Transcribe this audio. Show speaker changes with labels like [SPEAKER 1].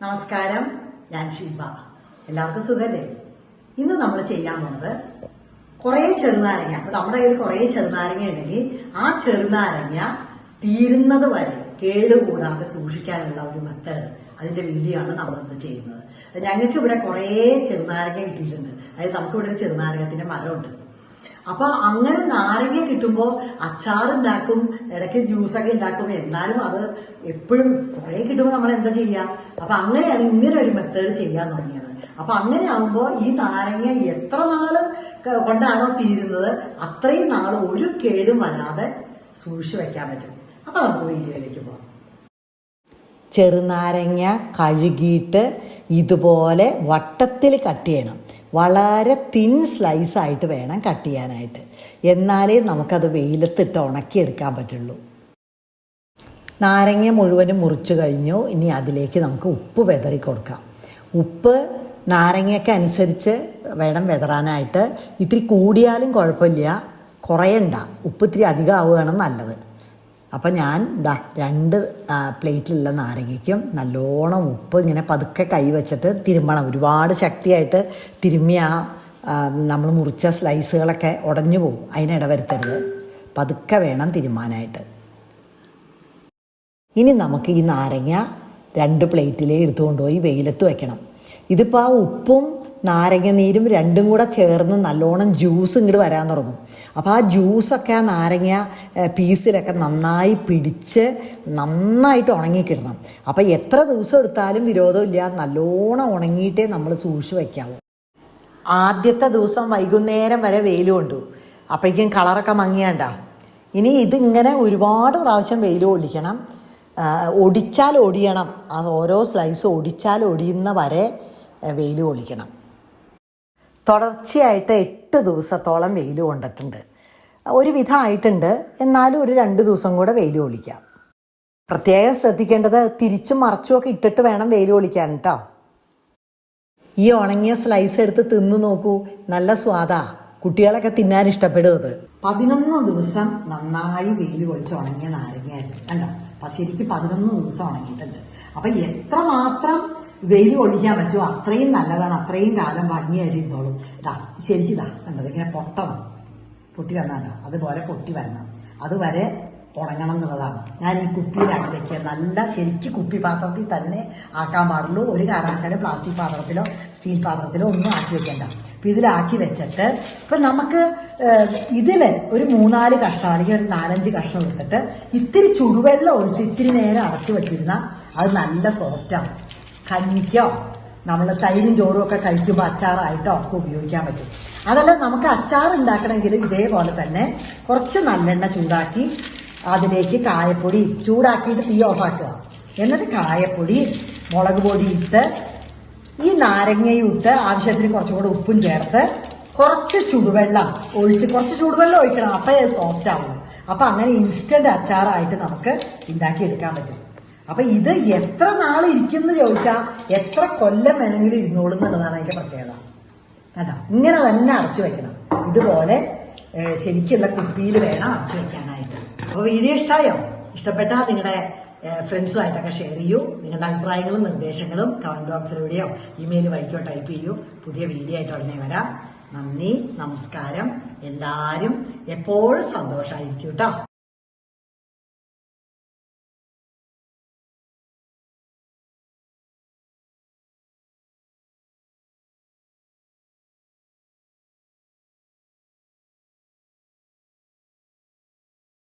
[SPEAKER 1] നമസ്കാരം ഞാൻ ശിൽപ. എല്ലാവർക്കും സുഖല്ലേ? ഇന്ന് നമ്മൾ ചെയ്യാൻ പോണത് കുറേ ചെറുനാരങ്ങ. അപ്പൊ നമ്മുടെ കയ്യിൽ കുറേ ചെറുനാരങ്ങ ഉണ്ടെങ്കിൽ ആ ചെറുനാരങ്ങ തീരുന്നത് വരെ കേടുകൂടാതെ സൂക്ഷിക്കാനുള്ള ഒരു മെത്തേഡ് അതിന്റെ വീഡിയോ ആണ് നമ്മൾ ഇന്ന് ചെയ്യുന്നത്. ഞങ്ങൾക്ക് ഇവിടെ കുറേ ചെറുനാരങ്ങ കിട്ടിയിട്ടുണ്ട്. അതായത് നമുക്കിവിടെ ഒരു ചെറുനാരകത്തിന്റെ മരമുണ്ട്. അപ്പൊ അങ്ങനെ നാരങ്ങ കിട്ടുമ്പോൾ അച്ചാറുണ്ടാക്കും ഇടയ്ക്ക് ജ്യൂസൊക്കെ ഉണ്ടാക്കും. എന്നാലും അത് എപ്പോഴും കുറെ കിട്ടുമ്പോൾ നമ്മൾ എന്താ ചെയ്യുക അപ്പൊ അങ്ങനെയാണ് ഇങ്ങനെ ഒരു മെത്തേഡ് ചെയ്യാൻ തുടങ്ങിയത്. അപ്പൊ അങ്ങനെ ആകുമ്പോൾ ഈ നാരങ്ങ എത്ര നാൾ കൊണ്ടാണോ തീരുന്നത്? അത്രയും നാൾ ഒരു കേടും വരാതെ സൂക്ഷിച്ചു വെക്കാൻ പറ്റും. അപ്പൊ നമുക്ക് വീഡിയോയിലേക്ക് പോകാം. ചെറുനാരങ്ങ കഴുകിയിട്ട് ഇതുപോലെ വട്ടത്തിൽ കട്ട് ചെയ്യണം. വളരെ തിൻ സ്ലൈസ് ആയിട്ട് വേണം കട്ട് ചെയ്യാനായിട്ട്. എന്നാലേ നമുക്കത് വെയിലത്തിട്ട് ഉണക്കിയെടുക്കാൻ പറ്റുള്ളൂ. നാരങ്ങ മുഴുവനും മുറിച്ചു കഴിഞ്ഞു. ഇനി അതിലേക്ക് നമുക്ക് ഉപ്പ് വെതറി കൊടുക്കാം. ഉപ്പ് നാരങ്ങയ്ക്ക് അനുസരിച്ച് വേണം വെതറാനായിട്ട്. ഇത്തിരി കൂടിയാലും കുഴപ്പമില്ല. കുറയണ്ട. ഉപ്പ് ഇത്തിരി അധികം ആവുകയാണ് നല്ലത്. അപ്പം ഞാൻ ദാ രണ്ട് പ്ലേറ്റിലുള്ള നാരങ്ങയ്ക്കും നല്ലോണം ഉപ്പ് ഇങ്ങനെ പതുക്കെ കൈ വെച്ചിട്ട് തിരുമ്മണം ഒരുപാട് ശക്തിയായിട്ട് തിരുമ്മിയ നമ്മൾ മുറിച്ച സ്ലൈസുകളൊക്കെ ഉടഞ്ഞു പോകും. അതിനിട വരുത്തരുത് പതുക്കെ വേണം തിരുമ്മാനായിട്ട്. ഇനി നമുക്ക് ഈ നാരങ്ങ രണ്ട് പ്ലേറ്റിലേ എടുത്തുകൊണ്ടുപോയി വെയിലത്ത് വയ്ക്കണം ഇതിപ്പോൾ ആ ഉപ്പും നാരങ്ങ നീരും രണ്ടും കൂടെ ചേർന്ന് നല്ലോണം ജ്യൂസ് ഇങ്ങോട്ട് വരാൻ തുടങ്ങും. അപ്പോൾ ആ ജ്യൂസൊക്കെ ആ നാരങ്ങ പീസിലൊക്കെ നന്നായി പിടിച്ച് നന്നായിട്ട് ഉണങ്ങിക്കിടണം. അപ്പോൾ എത്ര ദിവസം എടുത്താലും വിരോധമില്ല നല്ലോണം ഉണങ്ങിയിട്ടേ നമ്മൾ സൂക്ഷിച്ച് വയ്ക്കാവൂ. ആദ്യത്തെ ദിവസം വൈകുന്നേരം വരെ വെയിൽ കൊണ്ടു അപ്പോഴേക്കും കളറൊക്കെ മങ്ങിയാണ്ട. ഇനി ഇതിങ്ങനെ ഒരുപാട് പ്രാവശ്യം വെയിൽ ഒടിക്കണം. ഒടിച്ചാൽ ഒടിയണം. ഓരോ സ്ലൈസ് ഒടിച്ചാൽ ഒടിയുന്ന വരെ വെയിൽ കൊള്ളിക്കണം തുടർച്ചയായിട്ട് എട്ട് ദിവസത്തോളം വെയിൽ കൊണ്ടിട്ടുണ്ട്. ഒരു വിധമായിട്ടുണ്ട് എന്നാലും ഒരു രണ്ട് ദിവസം കൂടെ വെയിൽ ഒളിക്കാം പ്രത്യേകം ശ്രദ്ധിക്കേണ്ടത് തിരിച്ചും മറച്ചുമൊക്കെ ഇട്ടിട്ട് വേണം വെയിൽ ഒളിക്കാൻ കേട്ടോ ഈ ഉണങ്ങിയ സ്ലൈസ് എടുത്ത് തിന്നു നോക്കൂ. നല്ല സ്വാദാ. കുട്ടികളൊക്കെ തിന്നാൻ ഇഷ്ടപ്പെടും അത്. പതിനൊന്ന് ദിവസം നന്നായി വെയിൽ ഒളിച്ച് ഉണങ്ങിയ നാരങ്ങയായിരുന്നു. കണ്ടോ? അപ്പൊ ശരിക്ക് പതിനൊന്ന് ദിവസം ഉണങ്ങിയിട്ടുണ്ട്. അപ്പൊ എത്ര മാത്രം വെയിൽ ഒഴിക്കാൻ പറ്റുമോ അത്രയും നല്ലതാണ്. അത്രയും കാലം ഭംഗിയായിട്ട് ഇരുന്നോളും ഇതാ ശരിക്കിതാ കണ്ടത് ഇങ്ങനെ പൊട്ടണം. പൊട്ടി വന്നാണ്ടോ അതുപോലെ പൊട്ടി വരണം. അതുവരെ ഉണങ്ങണം എന്നുള്ളതാണ്. ഞാൻ ഈ കുപ്പിയിലാക്കി വെക്കുക. നല്ല ശരിക്ക് കുപ്പി പാത്രത്തിൽ തന്നെ ആക്കാൻ പാടുള്ളൂ. ഒരു കാരണവശാലും പ്ലാസ്റ്റിക് പാത്രത്തിലോ സ്റ്റീൽ പാത്രത്തിലോ ഒന്നും ആക്കി വെക്കണ്ട. അപ്പം ഇതിലാക്കി വെച്ചിട്ട് ഇപ്പം നമുക്ക് ഇതിൽ ഒരു മൂന്നാൽ കഷ്ണം അല്ലെങ്കിൽ ഒരു നാലഞ്ച് കഷ്ണം എടുത്തിട്ട് ഇത്തിരി ചുടുവെള്ളം ഒഴിച്ച് ഇത്തിരി നേരം അടച്ചു വെച്ചിരുന്നാൽ അത് നല്ല സോഫ്റ്റാവും കഞ്ഞിക്കോ നമ്മൾ തൈരും ചോറും ഒക്കെ കഴിക്കുമ്പോൾ അച്ചാറായിട്ടോ ഒക്കെ ഉപയോഗിക്കാൻ പറ്റും. അതല്ല നമുക്ക് അച്ചാർ ഉണ്ടാക്കണമെങ്കിൽ ഇതേപോലെ തന്നെ കുറച്ച് നല്ലെണ്ണ ചൂടാക്കി അതിലേക്ക് കായപ്പൊടി ചൂടാക്കിയിട്ട് തീ ഓഫാക്കുക. എന്നിട്ട് കായപ്പൊടി മുളക് പൊടി ഇട്ട് ഈ നാരങ്ങയും ഇട്ട് ആവശ്യത്തിന് കുറച്ചും കൂടെ ഉപ്പും ചേർത്ത് കുറച്ച് ചുടുവെള്ളം ഒഴിച്ച് കുറച്ച് ചുടുവെള്ളം ഒഴിക്കണം. അപ്പോഴേ സോഫ്റ്റ് ആവും. അപ്പൊ അങ്ങനെ ഇൻസ്റ്റന്റ് അച്ചാറായിട്ട് നമുക്ക് ഉണ്ടാക്കി എടുക്കാൻ പറ്റും. അപ്പൊ ഇത് എത്ര നാൾ ഇരിക്കുന്നു ചോദിച്ചാൽ എത്ര കൊല്ലം വേണമെങ്കിലും ഇരുന്നോളും എന്നുള്ളതാണ് അതിന്റെ പ്രത്യേകത. കേട്ടോ ഇങ്ങനെ തന്നെ അടച്ചു വെക്കണം. ഇതുപോലെ ശരിക്കുള്ള കുപ്പിയിൽ വേണം അടച്ചു വെക്കാനായിട്ട്. അപ്പൊ വീഡിയോ ഇഷ്ടമായോ ഇഷ്ടപ്പെട്ടാൽ നിങ്ങളുടെ ഫ്രണ്ട്സുമായിട്ടൊക്കെ ഷെയർ ചെയ്യൂ. നിങ്ങളുടെ അഭിപ്രായങ്ങളും നിർദ്ദേശങ്ങളും കമന്റ് ബോക്സിലൂടെയോ ഇമെയിൽ വഴിക്കോ ടൈപ്പ് ചെയ്യൂ. പുതിയ വീഡിയോ ആയിട്ട് ഉടനെ വരാം. നന്ദി നമസ്കാരം. എല്ലാവരും എപ്പോഴും സന്തോഷമായിരിക്കും കേട്ടോ